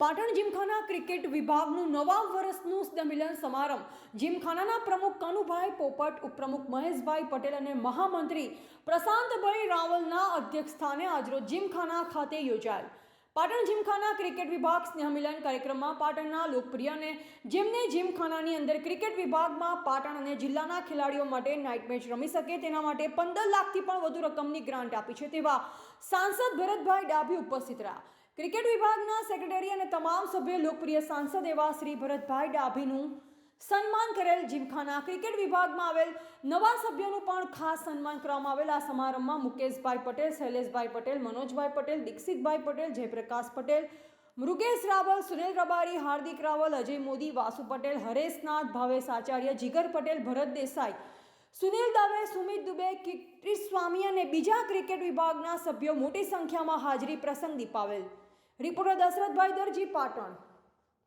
Patan gymkhana cricket વિભાગનું નવા વર્ષનું સંમેલન સમારંભ. જીમખાનાના પ્રમુખ કનુભાઈ પોપટ, ઉપપ્રમુખ મહેશભાઈ પટેલ અને મહામંત્રી પ્રશાંતભાઈ રાવલના અધ્યક્ષસ્થાને આજરોજ જીમખાના ખાતે યોજાયેલ પાટણ જીમખાના ક્રિકેટ વિભાગ સ્નેહમિલન કાર્યક્રમમાં પાટણના લોકપ્રિય અને જેમને જીમખાનાની અંદર ક્રિકેટ વિભાગમાં પાટણ અને જિલ્લાના ખેલાડીઓ માટે નાઇટ મેચ રમી શકે તેના માટે પંદર લાખથી પણ વધુ રકમની ગ્રાન્ટ આપી છે તેવા સાંસદ ભરતભાઈ ડાભી ઉપસ્થિત રહ્યા. ક્રિકેટ વિભાગના સેક્રેટરી અને તમામ સભ્યો લોકપ્રિય સાંસદ એવા શ્રી ભરતભાઈ ડાભીનું સન્માન કરેલ જીમખાના ક્રિકેટ વિભાગમાં આવેલ નવા સભ્યોનું પણ ખાસ સન્માન કરવામાં આવેલ. આ સમારંભમાં મુકેશભાઈ પટેલ, શૈલેષભાઈ પટેલ, મનોજભાઈ પટેલ, દીક્ષિતભાઈ પટેલ, જયપ્રકાશ પટેલ, મૃગેશ રાવલ, સુનિલ રબારી, હાર્દિક રાવલ, અજય મોદી, વાસુ પટેલ, હરેશનાથ ભાવેશ આચાર્ય, જીગર પટેલ, ભરત દેસાઈ, સુનિલ દવે, સુમિત દુબે કિટ્રી સ્વામી અને બીજા ક્રિકેટ વિભાગના સભ્યો મોટી સંખ્યામાં હાજરી પ્રસંગ દીપાવેલ. રિપોર્ટર દશરથભાઈ દરજી પાટણ.